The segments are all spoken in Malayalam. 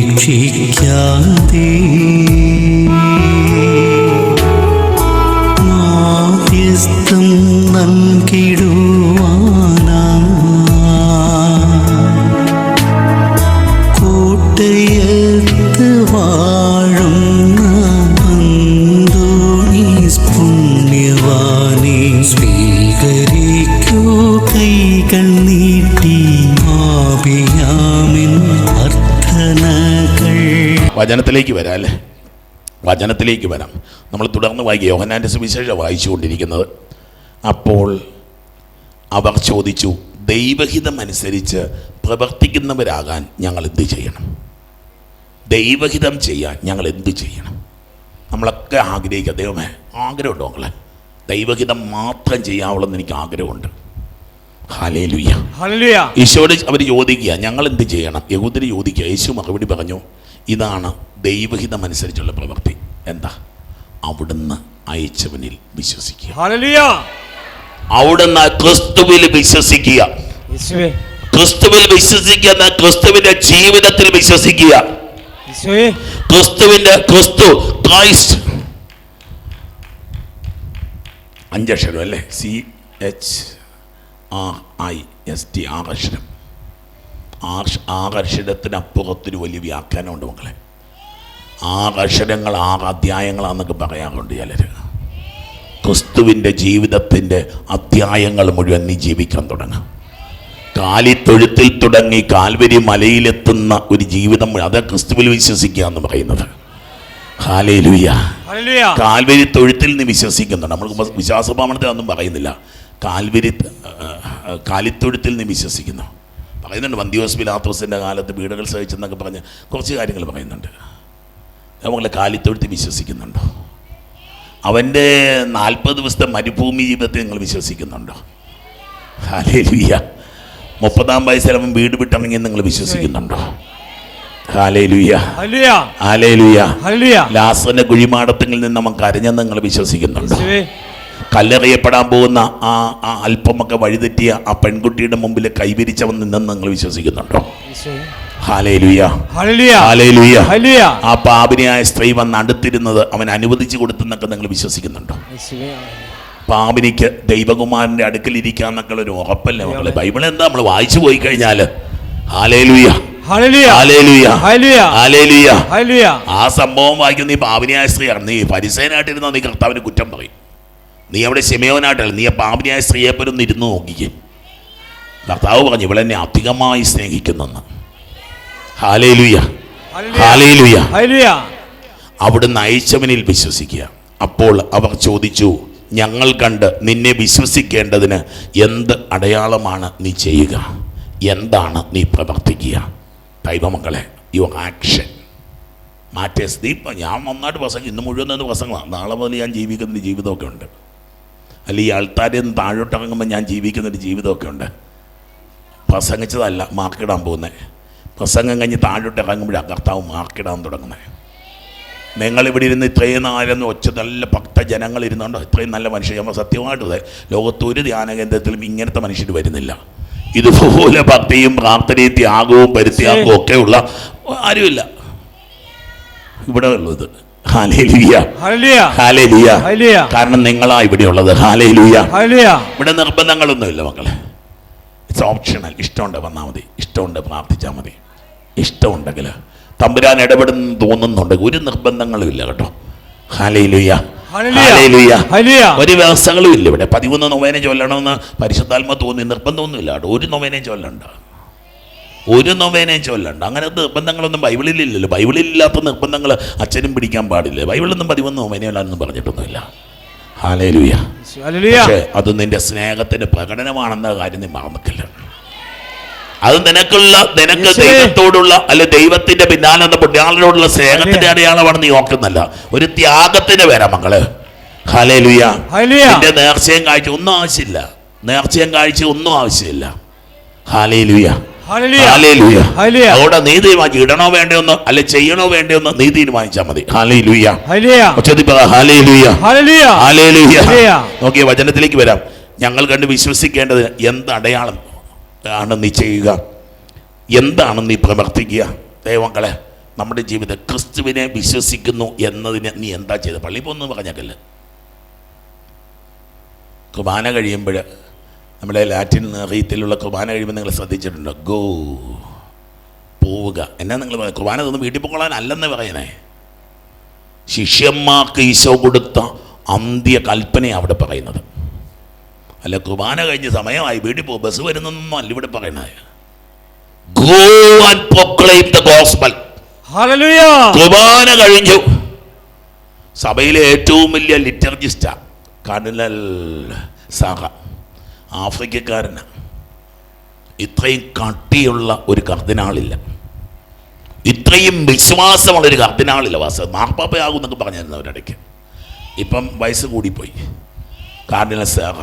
മാധ്യസ്ഥം വചനത്തിലേക്ക് വരാം അല്ലേ? വചനത്തിലേക്ക് വരാം. നമ്മൾ തുടർന്ന് വായിക്കുക. യോഹനാന്റെ സുവിശേഷം വായിച്ചുകൊണ്ടിരിക്കുന്നത് അപ്പോൾ അവർ ചോദിച്ചു ദൈവഹിതം അനുസരിച്ച് പ്രവർത്തിക്കുന്നവരാകാൻ ഞങ്ങൾ എന്ത് ചെയ്യണം? ദൈവഹിതം ചെയ്യാൻ ഞങ്ങൾ എന്ത് ചെയ്യണം? നമ്മളൊക്കെ ആഗ്രഹിക്കുക. ദൈവമേ ആഗ്രഹമുണ്ടോ മക്കളെ ദൈവഹിതം മാത്രം ചെയ്യാവുള്ളെന്ന് എനിക്ക് ആഗ്രഹമുണ്ട്. ഈശോട് അവർ ചോദിക്കുക ഞങ്ങൾ എന്ത് ചെയ്യണം? യഹൂദര് ചോദിക്കുക. യേശു മറുപടി പറഞ്ഞു ഇതാണ് ദൈവഹിതം അനുസരിച്ചുള്ള പ്രവൃത്തി. എന്താ? അവിടുന്ന് അയച്ചവനിൽ വിശ്വസിക്കുക. അവിടുന്ന് ക്രിസ്തുവിൽ വിശ്വസിക്കുക. ക്രിസ്തുവിൽ വിശ്വസിക്കുക എന്ന ക്രിസ്തുവിന്റെ ജീവിതത്തിൽ വിശ്വസിക്കുക. ക്രിസ്തുവിന്റെ ക്രിസ്തു ക്രൈസ്റ്റ്. അഞ്ചക്ഷരം അല്ലേ? C H R I S T ആറക്ഷരം. ആറ് ആറക്ഷരത്തിനപ്പുറത്തൊരു വലിയ വ്യാഖ്യാനമുണ്ട് മക്കളെ. ആകർഷണങ്ങൾ ആറ് അധ്യായങ്ങളാണെന്നൊക്കെ പറയാറുണ്ട് ചിലർ ക്രിസ്തുവിന്റെ ജീവിതത്തിന്റെ അധ്യായങ്ങൾ മുഴുവൻ നീ ജീവിക്കാൻ തുടങ്ങാം. കാലിത്തൊഴുത്തിൽ തുടങ്ങി കാൽവരി മലയിലെത്തുന്ന ഒരു ജീവിതം അത് ക്രിസ്തുവിൽ വിശ്വസിക്കുക എന്ന് പറയുന്നത്. കാൽവരി തൊഴുത്തിൽ നിന്ന് വിശ്വസിക്കുന്നുണ്ട് നമ്മൾ വിശ്വാസപ്രമാണത്തിൽ ഒന്നും പറയുന്നില്ല. കാൽവരി കാലിത്തൊഴുത്തിൽ നിന്ന് വിശ്വസിക്കുന്നു. പറയുന്നുണ്ട് വന്ധ്യോസ് പിലാത്രോസിന്റെ കാലത്ത് വീടുകൾ സഹിച്ചെന്നൊക്കെ പറഞ്ഞ് കുറച്ച് കാര്യങ്ങൾ പറയുന്നുണ്ട്. നമ്മളെ കാലിത്തൊഴുത്തി വിശ്വസിക്കുന്നുണ്ടോ? അവന്റെ നാൽപ്പത് ദിവസത്തെ മരുഭൂമി ജീവിതത്തെ നിങ്ങൾ വിശ്വസിക്കുന്നുണ്ടോ? ഹാലേലുയ്യ മുപ്പതാം വയസ്സിൽ അവൻ വീട് വിട്ടണമെങ്കിൽ നിങ്ങൾ വിശ്വസിക്കുന്നുണ്ടോ? ലാസന്റെ കുഴിമാടത്തിൽ നിന്ന് നമുക്ക് കരഞ്ഞെന്ന് നിങ്ങൾ വിശ്വസിക്കുന്നുണ്ടോ? കല്ലെറിയപ്പെടാൻ പോകുന്ന ആ ആ അല്പമൊക്കെ വഴിതെറ്റിയ ആ പെൺകുട്ടിയുടെ മുമ്പിൽ കൈവിരിച്ചവൻ നിന്നെന്ന് നിങ്ങൾ വിശ്വസിക്കുന്നുണ്ടോ? ആ പാപിനിയായ സ്ത്രീ വന്ന് അടുത്തിരുന്നത് അവൻ അനുവദിച്ചു കൊടുത്തെന്നൊക്കെ നിങ്ങൾ വിശ്വസിക്കുന്നുണ്ടോ? പാപിനിക്ക് ദൈവകുമാരന്റെ അടുക്കൽ ഇരിക്കാന്നൊക്കെ ഒരു ഉറപ്പല്ലേ മക്കളെ? ബൈബിൾ എന്താ നമ്മൾ വായിച്ചു പോയി കഴിഞ്ഞാൽ ഹാലേലുയ. ആ സംഭവം വായിക്കുന്ന നീ പാപിനിയായ സ്ത്രീയാണ് നീ പരിസേനായിട്ടിരുന്ന നീ കർത്താവിന് കുറ്റം പറയും. നീ അവിടെ ശമയോനായിട്ടല്ല നീ പാപിനിയായ സ്ത്രീയെ ഒന്ന് ഇരുന്ന് നോക്കിക്കേ. കർത്താവ് പറഞ്ഞു ഇവളെന്നെ അധികമായി സ്നേഹിക്കുന്നെന്ന്. Hallelujah hallelujah. അവിടുന്ന് അയച്ചവനിൽ വിശ്വസിക്കുക. അപ്പോൾ അവർ ചോദിച്ചു ഞങ്ങൾ കണ്ട് നിന്നെ വിശ്വസിക്കേണ്ടതിന് എന്ത് അടയാളമാണ് നീ ചെയ്യുക? എന്താണ് നീ പ്രവർത്തിക്കുക? ദൈവമക്കളെ യുവർ ആക്ഷൻ മാറ്റേസ് ദീപ ഞാൻ നന്നായിട്ട് പ്രസംഗം ഇന്ന് മുഴുവൻ നിന്ന് പ്രസംഗമാണ് നാളെ മുതൽ ഞാൻ ജീവിക്കുന്ന ജീവിതമൊക്കെ ഉണ്ട്. അല്ല ഈ ആൾത്താരിൽ നിന്ന് താഴോട്ടിറങ്ങുമ്പോൾ ഞാൻ ജീവിക്കുന്നൊരു ജീവിതമൊക്കെ ഉണ്ട്. പ്രസംഗിച്ചതല്ല മാർക്കിടാൻ പോകുന്നത് പ്രസംഗം കഴിഞ്ഞ് താഴോട്ട് ഇറങ്ങുമ്പോഴാണ് കർത്താവ് മാർക്കിടാൻ തുടങ്ങുന്നത് നിങ്ങളിവിടെ ഇരുന്ന് ഇത്രയും നാലെന്ന് ഒച്ച നല്ല ഭക്തജനങ്ങൾ ഇരുന്നുകൊണ്ട് ഇത്രയും നല്ല മനുഷ്യർ. നമ്മൾ സത്യമായിട്ട് ലോകത്തൊരു ലോകത്ത് ഒരു ധ്യാന കേന്ദ്രത്തിലും ഇങ്ങനത്തെ മനുഷ്യർ വരുന്നില്ല. ഇതുപോലെ ഭക്തിയും പ്രാർത്ഥനയും ത്യാഗവും പരിത്യാഗവും ഒക്കെയുള്ള ആരുമില്ല. ഇവിടെ ഉള്ളത് കാരണം നിങ്ങളാ ഇവിടെ ഉള്ളത് ഇവിടെ നിർബന്ധങ്ങളൊന്നുമില്ല മക്കളെ. ഇറ്റ്സ് ഓപ്ഷണൽ ഇഷ്ടമുണ്ട് വന്നാൽ മതി. ഇഷ്ടമുണ്ട് പ്രാർത്ഥിച്ചാൽ മതി. ഇഷ്ടമുണ്ടെങ്കിൽ തമ്പുരാൻ ഇടപെടുന്നു തോന്നുന്നുണ്ട്. ഒരു നിർബന്ധങ്ങളും ഇല്ല കേട്ടോ. ഹാലയിലുയ്യ ഹല്ലേലൂയ ഒരു വ്യവസ്ഥകളും ഇല്ല ഇവിടെ. പതിമൂന്ന് നൊവേനെ ചൊല്ലണമെന്ന് പരിശുദ്ധാത്മ തോന്നി. നിർബന്ധമൊന്നുമില്ല കേട്ടോ. ഒരു നൊവേനെ ചൊല്ലണ്ട. ഒരു നൊവേനയും ചൊല്ലണ്ട. അങ്ങനെ നിർബന്ധങ്ങളൊന്നും ബൈബിളിലില്ലല്ലോ. ബൈബിളിലില്ലാത്ത നിർബന്ധങ്ങൾ അച്ഛനും പിടിക്കാൻ പാടില്ല? ബൈബിളൊന്നും പതിമൂന്ന് നൊവേനയിലാണെന്ന് പറഞ്ഞിട്ടൊന്നുമില്ല. ഹല്ലേലൂയ. പക്ഷേ അത് നിന്റെ സ്നേഹത്തിന്റെ പ്രകടനമാണെന്ന കാര്യം നീ മറന്നിട്ടില്ല. അത് നിനക്കുള്ള നിനക്ക് ദൈവത്തോടുള്ള അല്ലെ ദൈവത്തിന്റെ പിന്നാലെ പുണ്യാളനോടുള്ള സ്നേഹത്തിന്റെ അടയാളമാണ് നീ ഓർക്കുന്നല്ല. ഒരു ത്യാഗത്തിന്റെ പേരാ മക്കൾ ഹലേലുയ നിന്റെ നേർച്ചയും കാഴ്ച ഒന്നും ആവശ്യമില്ല. നേർച്ചയും കാഴ്ച ഒന്നും ആവശ്യമില്ല. ഹാലേലുയ അവിടെ നീ തീരുമാനിച്ചു ഇടണോ വേണ്ടയോന്ന് അല്ലെ ചെയ്യണോ വേണ്ടയോന്ന് നീ തീരുമാനിച്ചാൽ മതി. നോക്കിയ വചനത്തിലേക്ക് വരാം. ഞങ്ങൾ കണ്ട് വിശ്വസിക്കേണ്ടത് എന്ത് അടയാളം ആണ് നീ ചെയ്യുക. എന്താണ് നീ പ്രവർത്തിക്കുക? ദൈവങ്ങളെ നമ്മുടെ ജീവിതം ക്രിസ്തുവിനെ വിശ്വസിക്കുന്നു എന്നതിന് നീ എന്താ ചെയ്തത്? പള്ളി പോകുന്നു പറഞ്ഞേക്കല്ലേ കുർബാന കഴിയുമ്പോൾ നമ്മുടെ ലാറ്റിൻ റീത്തിലുള്ള കുർബാന കഴിയുമ്പോൾ നിങ്ങൾ ശ്രദ്ധിച്ചിട്ടുണ്ടോ? ഗോ പോവുക. എന്നാ നിങ്ങൾ പറയുന്നത്? കുർബാന തോന്നുന്നു വീട്ടിൽ പോകാൻ അല്ലെന്ന് പറയണേ. ശിഷ്യന്മാർക്ക് ഈശോ കൊടുത്ത അന്ത്യ കൽപ്പനയാണ് അവിടെ പറയുന്നത്. അല്ല കുർബാന കഴിഞ്ഞ് സമയമായി വീട്ടിൽ പോകും. ബസ് വരുന്നൊന്നും അല്ല ഇവിടെ പറയണത് go and the gospel. Hallelujah കുർബാന കഴിഞ്ഞു. സഭയിലെ ഏറ്റവും വലിയ ലിറ്റർജിസ്റ്റാ കർഡിനൽ സാഹ ആഫ്രിക്കക്കാരനാണ് ഇത്രയും കട്ടിയുള്ള ഒരു കർദിനാളില്ല ഇത്രയും വിശ്വാസമുള്ള ഒരു കർദിനാളില്ല വാസ. മാർപ്പാപ്പയാകും എന്നൊക്കെ പറഞ്ഞിരുന്നു അവരിടയ്ക്ക്. ഇപ്പം വയസ്സ് കൂടിപ്പോയി. കാർഡിനൽ സേറ.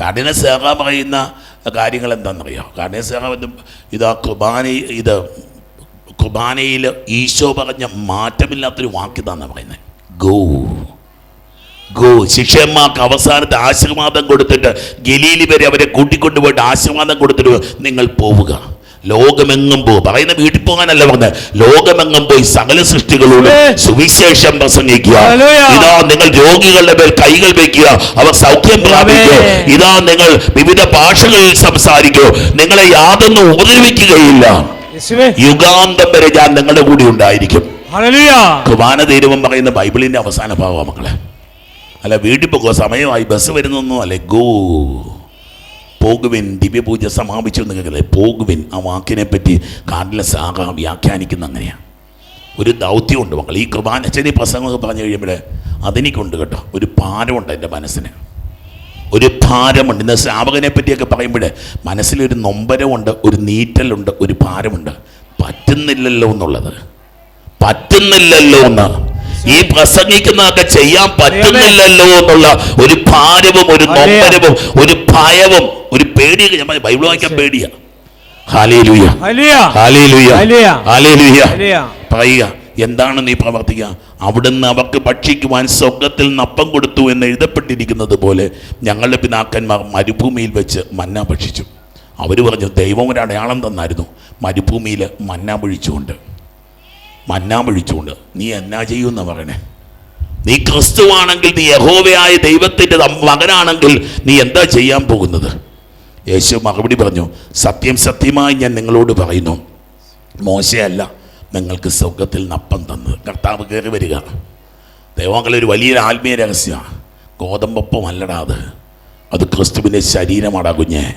കാർഡിനൽ സേറ പറയുന്ന കാര്യങ്ങൾ എന്താണെന്നറിയോ? കാർഡിനൽ സേറ ഇത് കുർബാന ഇത് കുർബാനയിൽ ഈശോ പറഞ്ഞ മാറ്റമില്ലാത്തൊരു വാക്യതാന്നാണ് പറയുന്നത് ഗോ. ഗോ ശിഷ്യന്മാർക്ക് അവസാനത്തെ ആശീർവാദം കൊടുത്തിട്ട് ഗലീലി വരെ അവരെ കൂട്ടിക്കൊണ്ടുപോയിട്ട് ആശീർവാദം കൊടുത്തിട്ട് നിങ്ങൾ പോവുക. ലോകമെങ്ങും പോ. പറയുന്ന വീട്ടിൽ പോകാനല്ല പറഞ്ഞത്. ലോകമെങ്ങും പോയി സകല സൃഷ്ടികളോട് സുവിശേഷം പ്രസംഗിക്കുക. ഇതാ നിങ്ങൾ രോഗികളുടെ മേൽ കൈകൾ വെക്കുക. അവർ സൗഖ്യം പ്രാപിക്കുക. ഇതാ നിങ്ങൾ വിവിധ ഭാഷകളിൽ സംസാരിക്കുക നിങ്ങളെ യാതൊന്നും ഉപദ്രവിക്കുകയില്ല. യുഗാന്തം വരെ ഞാൻ നിങ്ങളുടെ കൂടെ ഉണ്ടായിരിക്കും. കുമാന കുർബാന തീരുവം പറയുന്ന ബൈബിളിന്റെ അവസാന ഭാഗമാണ് മക്കളെ. അല്ല വീട്ടിൽ പോകുക സമയമായി. ബസ് വരുന്നൊന്നും അല്ലേ? ഗോ. പോകുവിൻ ദിവ്യപൂജ സമാപിച്ചു എന്ന് കേൾക്കുന്നത് പോകുവിൻ ആ വാക്കിനെ പറ്റി കാർഡിലെ സാഹ വ്യാഖ്യാനിക്കുന്ന അങ്ങനെയാണ് ഒരു ദൗത്യമുണ്ട് മക്കൾ ഈ ചെറിയ പ്രസംഗമൊക്കെ പറഞ്ഞു കഴിയുമ്പോൾ അതെനിക്കുണ്ട് കേട്ടോ. ഒരു ഭാരമുണ്ട് എന്റെ മനസ്സിന്. ഒരു ഭാരമുണ്ട്. ഇന്ന് ശ്രാവകനെ പറ്റിയൊക്കെ പറയുമ്പോൾ മനസ്സിലൊരു നൊമ്പരമുണ്ട് ഒരു നീറ്റലുണ്ട് ഒരു ഭാരമുണ്ട്. പറ്റുന്നില്ലല്ലോ എന്നുള്ളത്. പറ്റുന്നില്ലല്ലോ എന്ന് ഈ പ്രസംഗിക്കുന്നതൊക്കെ ചെയ്യാൻ പറ്റുന്നില്ലല്ലോ എന്നുള്ള ഒരു ഭാരവും ഒരു നൊമ്പരവും ഒരു ഭയവും ഒരു പേടിയൊക്കെ ഞാൻ ബൈബിൾ വായിക്കാൻ പേടിയാ. പറയുക എന്താണ് നീ പ്രവർത്തിക്കുക? അവിടുന്ന് അവർക്ക് ഭക്ഷിക്കുവാൻ സ്വർഗത്തിൽ നപ്പം കൊടുത്തു എന്ന് എഴുതപ്പെട്ടിരിക്കുന്നത് പോലെ ഞങ്ങളുടെ പിതാക്കന്മാർ മരുഭൂമിയിൽ വെച്ച് മന്ന ഭക്ഷിച്ചു. അവർ പറഞ്ഞു ദൈവം ഒരു അടയാളം തന്നായിരുന്നു. മരുഭൂമിയിൽ മന്ന പൊഴിച്ചുകൊണ്ട് മന്ന വിളിച്ചുകൊണ്ട് നീ എന്നാ ചെയ്യുമെന്ന് പറയണേ? നീ ക്രിസ്തുവാണെങ്കിൽ നീ യഹോവയായ ദൈവത്തിന്റെ മകനാണെങ്കിൽ നീ എന്താ ചെയ്യാൻ പോകുന്നത്? യേശു മറുപടി പറഞ്ഞു സത്യം സത്യമായി ഞാൻ നിങ്ങളോട് പറയുന്നു. മോശയല്ല നിങ്ങൾക്ക് സ്വർഗത്തിൽ നപ്പം തന്നത്. കർത്താവ് കയറി വരിക. ദൈവങ്ങളൊരു വലിയ ആത്മീയ രഹസ്യമാണ്. ഗോതമ്പപ്പം അല്ലടാ അത്. അത് ക്രിസ്തുവിന്റെ ശരീരമാടാ കുഞ്ഞേ.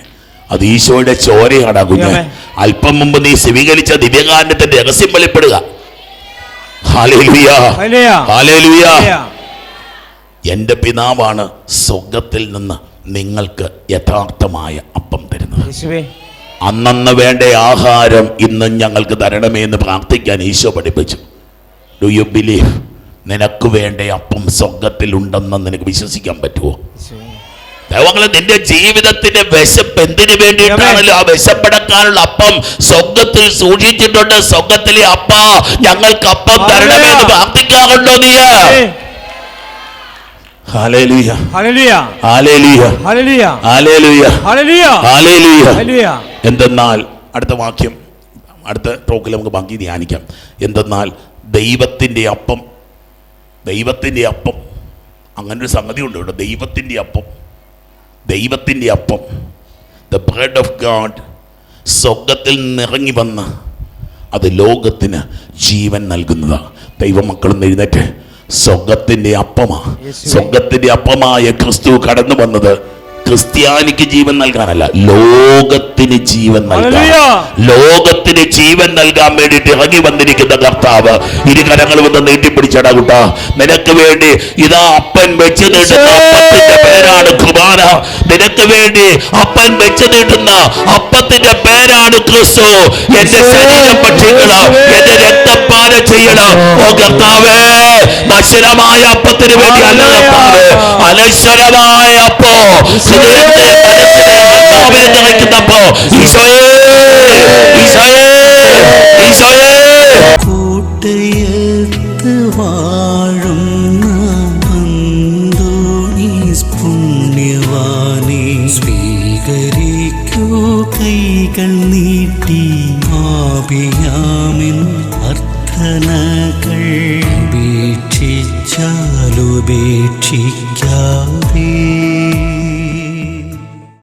അത് ഈശോയുടെ ചോരയാടാ കുഞ്ഞേ. അല്പം മുമ്പ് നീ സ്വീകരിച്ച ദിവ്യകാരണത്തിന്റെ രഹസ്യം വെളിപ്പെടുക. എന്റെ പിതാവാണ് സ്വർഗത്തിൽ നിന്ന് നിങ്ങൾക്ക് യഥാർത്ഥമായ അപ്പം തരുന്നത്. അന്നന്ന് വേണ്ട ആഹാരം ഇന്ന് ഞങ്ങൾക്ക് തരണമേ എന്ന് പ്രാർത്ഥിക്കാൻ ഈശോ പഠിപ്പിച്ചു. ഡു യു ബിലീവ് നിനക്ക് വേണ്ട അപ്പം സ്വർഗത്തിലുണ്ടെന്ന് നിനക്ക് വിശ്വസിക്കാൻ പറ്റുമോ ദൈവങ്ങളെ നിന്റെ ജീവിതത്തിന്റെ വിശപ്പ് എന്തിനു വേണ്ടിയിട്ടാണല്ലോ ആ വിശപ്പടക്കാനുള്ള അപ്പം? സ്വർഗത്തിൽ സൂക്ഷിച്ചിട്ടുണ്ട്. സ്വർഗത്തിലെ അപ്പ ഞങ്ങൾക്ക് അപ്പം തരണമേ എന്ന് പ്രാർത്ഥിക്കാറുണ്ടോ നീ? എന്തെന്നാൽ അടുത്ത വാക്യം അടുത്ത ടോക്കിൽ നമുക്ക് ബാക്കി ധ്യാനിക്കാം. എന്തെന്നാൽ ദൈവത്തിന്റെ അപ്പം ദൈവത്തിന്റെ അപ്പം അങ്ങനൊരു സംഗതി ഉണ്ട് ദൈവത്തിന്റെ ദൈവത്തിന്റെ അപ്പം. ദൈവത്തിന്റെ അപ്പം. ദ ബ്രെഡ് ഓഫ് ഗാഡ് സ്വർഗത്തിൽ നിറങ്ങി വന്ന് അത് ലോകത്തിന് ജീവൻ നൽകുന്നതാണ്. ദൈവമക്കളും എഴുന്നേറ്റ്. സ്വർഗത്തിന്റെ അപ്പമാണ്. സ്വർഗത്തിന്റെ അപ്പമായ ക്രിസ്തു കടന്നു വന്നത് ക്രിസ്ത്യാനിക്ക് ജീവൻ നൽകാനല്ല ലോകത്തിന് ജീവൻ നൽകാൻ. ലോകത്തിന് ജീവൻ നൽകാൻ വേണ്ടിയിട്ട് ഇറങ്ങി വന്നിരിക്കുന്ന കർത്താവ് ഇരു കരങ്ങൾ വന്ന് നീട്ടിപ്പിടിച്ചടാ കുട്ട. നിനക്ക് വേണ്ടി ഇതാ അപ്പൻ വെച്ച് നീട്ടുന്ന അപ്പത്തിന്റെ പേരാണ് കുർബാന. നിനക്ക് വേണ്ടി അപ്പൻ വെച്ച് നീട്ടുന്ന അപ്പത്തിന്റെ പേരാണ് ക്രിസ്തു. എന്റെ ശരീരം പക്ഷികള എന്റെ രക്തം പാനം ചെയ്യണം. ഓ കർത്താവേ നശ്വരമായ അപ്പത്തിന് വേണ്ടി അല്ല കർത്താവേ അനശ്വരമായ അപ്പോ. നിറയ്ക്കുന്നപ്പോ ഈശോയേ. ഈശോയേ. ഈശോയേ.